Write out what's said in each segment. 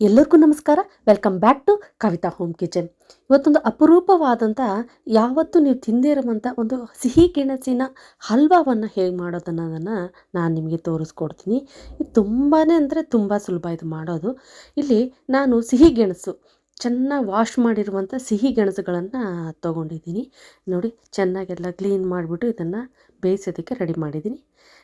ಎಲ್ಲರಿಗೂ ನಮಸ್ಕಾರ. Welcome back to Kavitha home kitchen ಇವತ್ತೊಂದು ಅಪರೂಪವಾದಂಥ ಯಾವತ್ತೂ ನೀವು ತಿಂದೇ ಇರುವಂಥ ಒಂದು ಸಿಹಿ ಗೆಣಸಿನ ಹಲ್ವಾವನ್ನು ಹೇಗೆ ಮಾಡೋದನ್ನೋದನ್ನು ನಾನು ನಿಮಗೆ ತೋರಿಸ್ಕೊಡ್ತೀನಿ. ಇದು ತುಂಬಾ ಅಂದರೆ ತುಂಬ ಸುಲಭ ಇದು ಮಾಡೋದು. ಇಲ್ಲಿ ನಾನು ಸಿಹಿ ಗೆಣಸು, ಚೆನ್ನಾಗಿ ವಾಶ್ ಮಾಡಿರುವಂಥ ಸಿಹಿ ಗೆಣಸುಗಳನ್ನು ತೊಗೊಂಡಿದ್ದೀನಿ. ನೋಡಿ, ಚೆನ್ನಾಗೆಲ್ಲ ಕ್ಲೀನ್ ಮಾಡಿಬಿಟ್ಟು ಇದನ್ನು ಬೇಯಿಸೋದಕ್ಕೆ ರೆಡಿ ಮಾಡಿದ್ದೀನಿ.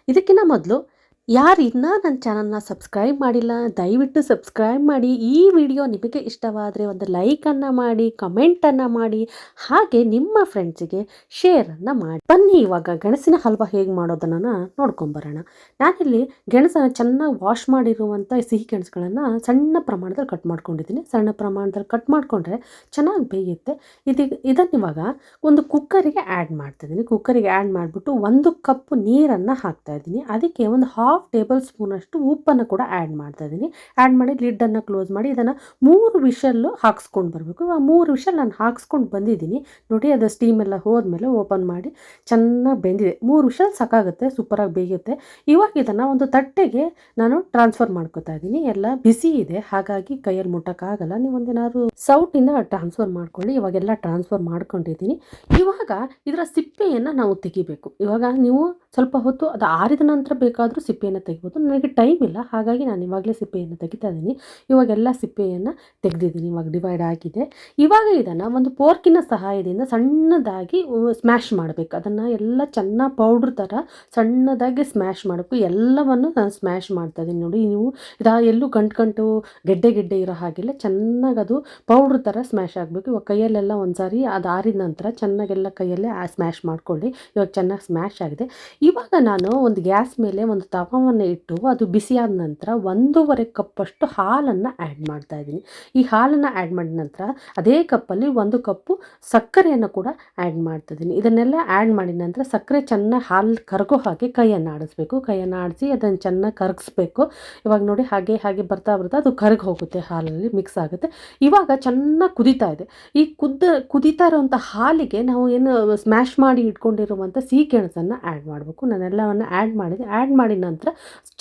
ಇದಕ್ಕಿಂತ ಮೊದಲು ಯಾರು ಇನ್ನೂ ನನ್ನ ಚಾನಲ್ನ ಸಬ್ಸ್ಕ್ರೈಬ್ ಮಾಡಿಲ್ಲ, ದಯವಿಟ್ಟು ಸಬ್ಸ್ಕ್ರೈಬ್ ಮಾಡಿ. ಈ ವಿಡಿಯೋ ನಿಮಗೆ ಇಷ್ಟವಾದರೆ ಒಂದು ಲೈಕನ್ನು ಮಾಡಿ ಕಮೆಂಟನ್ನು ಮಾಡಿ, ಹಾಗೆ ನಿಮ್ಮ ಫ್ರೆಂಡ್ಸಿಗೆ ಶೇರನ್ನು ಮಾಡಿ. ಬನ್ನಿ, ಇವಾಗ ಗೆಣಸಿನ ಹಲ್ವ ಹೇಗೆ ಮಾಡೋದನ್ನು ನೋಡ್ಕೊಂಬರೋಣ. ನಾನಿಲ್ಲಿ ಗೆಣಸನ್ನು ಚೆನ್ನಾಗಿ ವಾಶ್ ಮಾಡಿರುವಂಥ ಸಿಹಿ ಗೆಣಸುಗಳನ್ನು ಸಣ್ಣ ಪ್ರಮಾಣದಲ್ಲಿ ಕಟ್ ಮಾಡ್ಕೊಂಡಿದ್ದೀನಿ. ಸಣ್ಣ ಪ್ರಮಾಣದಲ್ಲಿ ಕಟ್ ಮಾಡಿಕೊಂಡ್ರೆ ಚೆನ್ನಾಗಿ ಬೇಯುತ್ತೆ. ಇದೀಗ ಇದನ್ನಿವಾಗ ಒಂದು ಕುಕ್ಕರಿಗೆ ಆ್ಯಡ್ ಮಾಡ್ತಾಯಿದ್ದೀನಿ ಕುಕ್ಕರಿಗೆ ಆ್ಯಡ್ ಮಾಡಿಬಿಟ್ಟು ಒಂದು ಕಪ್ ನೀರನ್ನು ಹಾಕ್ತಾಯಿದ್ದೀನಿ ಅದಕ್ಕೆ ಒಂದು ಹಾಫ್ ಟೇಬಲ್ ಸ್ಪೂನಷ್ಟು ಉಪ್ಪನ್ನು ಕೂಡ ಆ್ಯಡ್ ಮಾಡ್ತಾ ಇದ್ದೀನಿ. ಆ್ಯಡ್ ಮಾಡಿ ಲಿಡ್ಡನ್ನು ಕ್ಲೋಸ್ ಮಾಡಿ ಇದನ್ನು ಮೂರು ವಿಷಲ್ಲು ಹಾಕ್ಸ್ಕೊಂಡು ಬರಬೇಕು. ಇವಾಗ ಮೂರು ವಿಷಲ್ ನಾನು ಹಾಕ್ಸ್ಕೊಂಡು ಬಂದಿದ್ದೀನಿ. ನೋಡಿ ಅದು ಸ್ಟೀಮ್ ಎಲ್ಲ ಹೋದ್ಮೇಲೆ ಓಪನ್ ಮಾಡಿ ಚೆನ್ನಾಗಿ ಬೆಂದಿದೆ. ಮೂರು ವಿಷಲ್ ಸಾಕಾಗುತ್ತೆ ಸೂಪರಾಗಿ ಬೇಯುತ್ತೆ. ಇವಾಗ ಇದನ್ನು ಒಂದು ತಟ್ಟೆಗೆ ನಾನು ಟ್ರಾನ್ಸ್ಫರ್ ಮಾಡ್ಕೊತಾ ಇದ್ದೀನಿ. ಎಲ್ಲ ಬಿಸಿ ಇದೆ. ಹಾಗಾಗಿ ಕೈಯಲ್ಲಿ ಮುಟ್ಟೋಕ್ಕಾಗಲ್ಲ ನೀವು ಒಂದೇನಾದ್ರು ಸೌಟಿಂದ ಟ್ರಾನ್ಸ್ಫರ್ ಮಾಡ್ಕೊಳ್ಳಿ. ಇವಾಗೆಲ್ಲ ಟ್ರಾನ್ಸ್ಫರ್ ಮಾಡ್ಕೊಂಡಿದ್ದೀನಿ. ಇವಾಗ ಇದರ ಸಿಪ್ಪೆಯನ್ನು ನಾವು ತೆಗಿಬೇಕು. ಇವಾಗ ನೀವು ಸ್ವಲ್ಪ ಹೊತ್ತು ಅದು ಆರಿದ ನಂತರ ಬೇಕಾದರೂ ಸಿಪ್ಪೆಯನ್ನು ತೆಗಿಬೋದು. ನನಗೆ ಟೈಮ್ ಇಲ್ಲ, ಹಾಗಾಗಿ ನಾನು ಇವಾಗಲೇ ಸಿಪ್ಪೆಯನ್ನು ತೆಗಿತಾ ಇದ್ದೀನಿ. ಇವಾಗೆಲ್ಲ ಸಿಪ್ಪೆಯನ್ನು ತೆಗೆದಿದ್ದೀನಿ, ಇವಾಗ ಡಿವೈಡ್ ಆಗಿದೆ. ಇವಾಗ ಇದನ್ನು ಒಂದು ಪೋರ್ಕಿನ ಸಹಾಯದಿಂದ ಸಣ್ಣದಾಗಿ ಸ್ಮ್ಯಾಶ್ ಮಾಡಬೇಕು. ಅದನ್ನು ಎಲ್ಲ ಚೆನ್ನಾಗಿ ಪೌಡ್ರ್ ಥರ ಸಣ್ಣದಾಗಿ ಸ್ಮ್ಯಾಶ್ ಮಾಡಬೇಕು. ಎಲ್ಲವನ್ನು ನಾನು ಸ್ಮ್ಯಾಶ್ ಮಾಡ್ತಾ ಇದ್ದೀನಿ. ನೋಡಿ, ನೀವು ಇದು ಎಲ್ಲೂ ಗಂಟು ಗಂಟು ಗೆಡ್ಡೆ ಗೆಡ್ಡೆ ಇರೋ ಹಾಗೆಲ್ಲ ಚೆನ್ನಾಗಿ ಅದು ಪೌಡ್ರ್ ಥರ ಸ್ಮ್ಯಾಶ್ ಆಗಬೇಕು. ಇವಾಗ ಕೈಯಲ್ಲೆಲ್ಲ ಒಂದು ಸಾರಿ ಅದು ಆರಿದ ನಂತರ ಚೆನ್ನಾಗೆಲ್ಲ ಕೈಯಲ್ಲೇ ಸ್ಮ್ಯಾಶ್ ಮಾಡ್ಕೊಳ್ಳಿ. ಇವಾಗ ಚೆನ್ನಾಗಿ ಸ್ಮ್ಯಾಶ್ ಆಗಿದೆ. ಇವಾಗ ನಾನು ಒಂದು ಗ್ಯಾಸ್ ಮೇಲೆ ಒಂದು ತವವನ್ನು ಇಟ್ಟು ಅದು ಬಿಸಿಯಾದ ನಂತರ ಒಂದೂವರೆ ಕಪ್ಪಷ್ಟು ಹಾಲನ್ನು ಆ್ಯಡ್ ಮಾಡ್ತಾ ಇದ್ದೀನಿ. ಈ ಹಾಲನ್ನು ಆ್ಯಡ್ ಮಾಡಿದ ನಂತರ ಅದೇ ಕಪ್ಪಲ್ಲಿ ಒಂದು ಕಪ್ಪು ಸಕ್ಕರೆಯನ್ನು ಕೂಡ ಆ್ಯಡ್ ಮಾಡ್ತಾ ಇದ್ದೀನಿ. ಇದನ್ನೆಲ್ಲ ಆ್ಯಡ್ ಮಾಡಿದ ನಂತರ ಸಕ್ಕರೆ ಚೆನ್ನಾಗಿ ಹಾಲು ಕರಗೋ ಹಾಗೆ ಕೈಯನ್ನು ಆಡಿಸ್ಬೇಕು. ಕೈಯನ್ನು ಆಡಿಸಿ ಅದನ್ನು ಚೆನ್ನಾಗಿ ಕರಗಿಸ್ಬೇಕು. ಇವಾಗ ನೋಡಿ ಹಾಗೆ ಹಾಗೆ ಬರ್ತಾ ಬರ್ತಾ ಅದು ಕರಗಿ ಹೋಗುತ್ತೆ, ಹಾಲಲ್ಲಿ ಮಿಕ್ಸ್ ಆಗುತ್ತೆ. ಇವಾಗ ಚೆನ್ನಾಗಿ ಕುದೀತಾ ಇದೆ. ಈ ಕುದ್ದ ಕುದೀತಾ ಇರೋವಂಥ ಹಾಲಿಗೆ ನಾವು ಏನು ಸ್ಮ್ಯಾಶ್ ಮಾಡಿ ಇಟ್ಕೊಂಡಿರುವಂಥ ಸಿಹಿ ಗೆಣಸನ್ನು ಆ್ಯಡ್ ಮಾಡಬೇಕು. ನಾನೆಲ್ಲವನ್ನು ಆ್ಯಡ್ ಮಾಡಿದೆ. ಆ್ಯಡ್ ಮಾಡಿದ ನಂತರ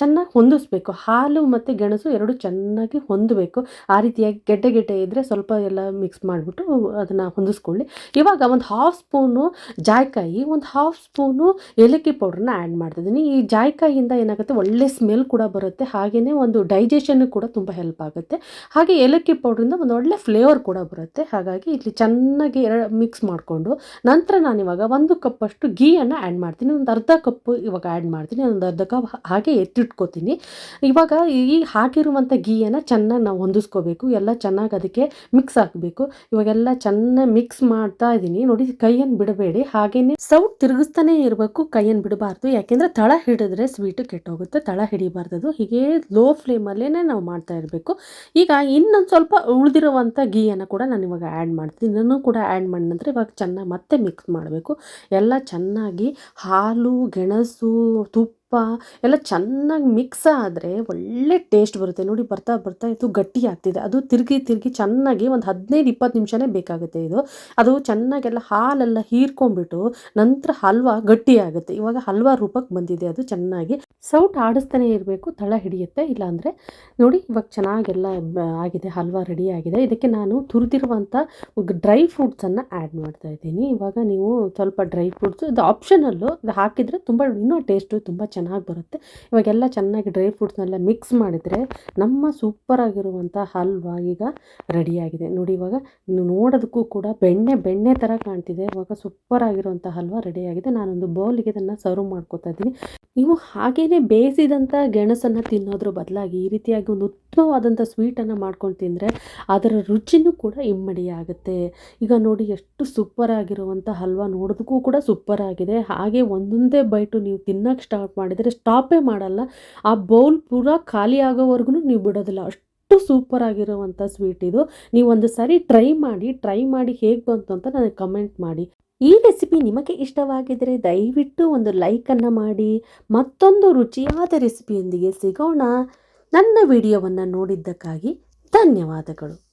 ಚೆನ್ನಾಗಿ ಹೊಂದಿಸ್ಬೇಕು. ಹಾಲು ಮತ್ತು ಗೆಣಸು ಎರಡು ಚೆನ್ನಾಗಿ ಹೊಂದಬೇಕು. ಆ ರೀತಿಯಾಗಿ ಗೆಡ್ಡೆ ಗೆಡ್ಡೆ ಇದ್ದರೆ ಸ್ವಲ್ಪ ಎಲ್ಲ ಮಿಕ್ಸ್ ಮಾಡಿಬಿಟ್ಟು ಅದನ್ನು ಹೊಂದಿಸ್ಕೊಳ್ಳಿ. ಇವಾಗ ಒಂದು ಹಾಫ್ ಸ್ಪೂನು ಜಾಯ್ಕಾಯಿ, ಒಂದು ಹಾಫ್ ಸ್ಪೂನು ಏಲಕ್ಕಿ ಪೌಡ್ರನ್ನ ಆ್ಯಡ್ ಮಾಡ್ತಿದ್ದೀನಿ. ಈ ಜಾಯ್ಕಾಯಿಯಿಂದ ಏನಾಗುತ್ತೆ? ಒಳ್ಳೆ ಸ್ಮೆಲ್ ಕೂಡ ಬರುತ್ತೆ. ಹಾಗೆಯೇ ಒಂದು ಡೈಜೆಷನ್ ಕೂಡ ತುಂಬ ಹೆಲ್ಪ್ ಆಗುತ್ತೆ. ಹಾಗೆ ಏಲಕ್ಕಿ ಪೌಡ್ರಿಂದ ಒಂದು ಒಳ್ಳೆ ಫ್ಲೇವರ್ ಕೂಡ ಬರುತ್ತೆ. ಹಾಗಾಗಿ ಇಲ್ಲಿ ಚೆನ್ನಾಗಿ ಮಿಕ್ಸ್ ಮಾಡಿಕೊಂಡು ನಂತರ ನಾನು ಇವಾಗ ಒಂದು ಕಪ್ಪಷ್ಟು ಗೀಯನ್ನು ಆ್ಯಡ್ ಮಾಡ್ತೀನಿ. ಒಂದು ಅರ್ಧ ಕಪ್ಪು ಇವಾಗ ಆ್ಯಡ್ ಮಾಡ್ತೀನಿ ಒಂದು ಅರ್ಧ ಕಪ್ ಹಾಗೆ ಎತ್ತಿಟ್ಕೋತೀನಿ. ಇವಾಗ ಈ ಹಾಕಿರುವಂಥ ಗೀಯನ್ನು ಚೆನ್ನಾಗಿ ನಾವು ಹೊಂದಿಸ್ಕೋಬೇಕು. ಎಲ್ಲ ಚೆನ್ನಾಗಿ ಅದಕ್ಕೆ ಮಿಕ್ಸ್ ಹಾಕಬೇಕು. ಇವಾಗೆಲ್ಲ ಚೆನ್ನಾಗಿ ಮಿಕ್ಸ್ ಮಾಡ್ತಾ ಇದ್ದೀನಿ. ನೋಡಿ ಕೈಯನ್ನು ಬಿಡಬೇಡಿ. ಹಾಗೆಯೇ ಸೌಟ್ ತಿರುಗಿಸ್ತಾನೆ ಇರಬೇಕು. ಕೈಯನ್ನು ಬಿಡಬಾರ್ದು. ಯಾಕೆಂದರೆ ತಳ ಹಿಡಿದ್ರೆ ಸ್ವೀಟು ಕೆಟ್ಟೋಗುತ್ತೆ. ತಳ ಹಿಡಿಬಾರ್ದು ಹೀಗೆ ಲೋ ಫ್ಲೇಮಲ್ಲೇ ನಾವು ಮಾಡ್ತಾ ಇರಬೇಕು. ಈಗ ಇನ್ನೊಂದು ಸ್ವಲ್ಪ ಉಳಿದಿರುವಂಥ ಗೀಯನ್ನು ಕೂಡ ನಾನು ಇವಾಗ ಆ್ಯಡ್ ಮಾಡ್ತೀನಿ. ನಾನು ಕೂಡ ಆ್ಯಡ್ ಮಾಡಿದ ನಂತರ ಇವಾಗ ಚೆನ್ನಾಗಿ ಮತ್ತೆ ಮಿಕ್ಸ್ ಮಾಡಬೇಕು. ಎಲ್ಲ ಚೆನ್ನಾಗಿ ಹಾಲು ಗೆಣಸು ತುಪ್ಪ ಎಲ್ಲ ಚೆನ್ನಾಗಿ ಮಿಕ್ಸ್ ಆದರೆ ಒಳ್ಳೆ ಟೇಸ್ಟ್ ಬರುತ್ತೆ. ನೋಡಿ ಬರ್ತಾ ಬರ್ತಾ ಇದು ಗಟ್ಟಿ ಆಗ್ತಿದೆ. ಅದು ತಿರುಗಿ ತಿರುಗಿ ಚೆನ್ನಾಗಿ ಒಂದು ಹದಿನೈದು ಇಪ್ಪತ್ತು ನಿಮಿಷನೇ ಬೇಕಾಗುತ್ತೆ ಇದು. ಅದು ಚೆನ್ನಾಗೆಲ್ಲ ಹಾಲೆಲ್ಲ ಹೀರ್ಕೊಂಡ್ಬಿಟ್ಟು ನಂತರ ಹಲ್ವಾ ಗಟ್ಟಿ ಆಗುತ್ತೆ. ಇವಾಗ ಹಲ್ವಾ ರೂಪಕ್ಕೆ ಬಂದಿದೆ ಅದು ಚೆನ್ನಾಗಿ. ಸೌಟ್ ಆಡಿಸ್ತಾನೆ ಇರಬೇಕು, ತಳ ಹಿಡಿಯುತ್ತೆ. ಇಲ್ಲಾಂದರೆ ನೋಡಿ ಇವಾಗ ಚೆನ್ನಾಗೆಲ್ಲ ಆಗಿದೆ, ಹಲ್ವಾ ರೆಡಿ ಆಗಿದೆ. ಇದಕ್ಕೆ ನಾನು ತುರಿದಿರುವಂಥ ಡ್ರೈ ಫ್ರೂಟ್ಸನ್ನು ಆ್ಯಡ್ ಮಾಡ್ತಾ ಇದ್ದೀನಿ. ಇವಾಗ ನೀವು ಸ್ವಲ್ಪ ಡ್ರೈ ಫ್ರೂಟ್ಸು ಇದು ಆಪ್ಷನಲ್ಲು ಇದು ಹಾಕಿದರೆ ತುಂಬ, ಇನ್ನೂ ಟೇಸ್ಟು ತುಂಬ ಚೆನ್ನಾಗಿ ಬರುತ್ತೆ. ಇವಾಗೆಲ್ಲ ಚೆನ್ನಾಗಿ ಡ್ರೈ ಫ್ರೂಟ್ಸ್ನೆಲ್ಲ ಮಿಕ್ಸ್ ಮಾಡಿದರೆ ನಮ್ಮ ಸೂಪರಾಗಿರುವಂಥ ಹಲ್ವಾ ಈಗ ರೆಡಿಯಾಗಿದೆ. ನೋಡಿ ಇವಾಗ ನೋಡೋದಕ್ಕೂ ಕೂಡ ಬೆಣ್ಣೆ ಬೆಣ್ಣೆ ಥರ ಕಾಣ್ತಿದೆ. ಇವಾಗ ಸೂಪರಾಗಿರುವಂಥ ಹಲ್ವಾ ರೆಡಿಯಾಗಿದೆ. ನಾನೊಂದು ಬೌಲಿಗೆ ಇದನ್ನು ಸರ್ವ್ ಮಾಡ್ಕೋತಾ ಇದ್ದೀನಿ. ನೀವು ಹಾಗೇ ಬೇಯಿಸಿದಂಥ ಗೆಣಸನ್ನು ತಿನ್ನೋದ್ರ ಬದಲಾಗಿ ಈ ರೀತಿಯಾಗಿ ಒಂದು ಉತ್ತಮವಾದಂಥ ಸ್ವೀಟನ್ನು ಮಾಡ್ಕೊಂಡು ತಿಂದರೆ ಅದರ ರುಚಿನೂ ಕೂಡ ಇಮ್ಮಡಿಯಾಗುತ್ತೆ. ಈಗ ನೋಡಿ ಎಷ್ಟು ಸೂಪರ್ ಆಗಿರುವಂಥ ಹಲ್ವಾ ನೋಡೋದಕ್ಕೂ ಕೂಡ ಸೂಪರ್ ಆಗಿದೆ ಹಾಗೆ ಒಂದೊಂದೇ ಬೈಟು ನೀವು ತಿನ್ನೋಕ್ಕೆ ಸ್ಟಾರ್ಟ್ ಮಾಡಿದರೆ ಸ್ಟಾಪೇ ಮಾಡಲ್ಲ. ಆ ಬೌಲ್ ಪೂರ ಖಾಲಿ ಆಗೋವರೆಗೂ ನೀವು ಬಿಡೋದಿಲ್ಲ. ಅಷ್ಟು ಸೂಪರ್ ಆಗಿರುವಂಥ ಸ್ವೀಟ್ ಇದು. ನೀವು ಒಂದು ಸಾರಿ ಟ್ರೈ ಮಾಡಿ ಟ್ರೈ ಮಾಡಿ ಹೇಗೆ ಬಂತು ಅಂತ ನನಗೆ ಕಮೆಂಟ್ ಮಾಡಿ. ಈ ರೆಸಿಪಿ ನಿಮಗೆ ಇಷ್ಟವಾಗಿದ್ದರೆ ದಯವಿಟ್ಟು ಒಂದು ಲೈಕನ್ನು ಮಾಡಿ, ಮತ್ತೊಂದು ರುಚಿಯಾದ ರೆಸಿಪಿಯೊಂದಿಗೆ ಸಿಗೋಣ. ನನ್ನ ವಿಡಿಯೋವನ್ನು ನೋಡಿದ್ದಕ್ಕಾಗಿ ಧನ್ಯವಾದಗಳು.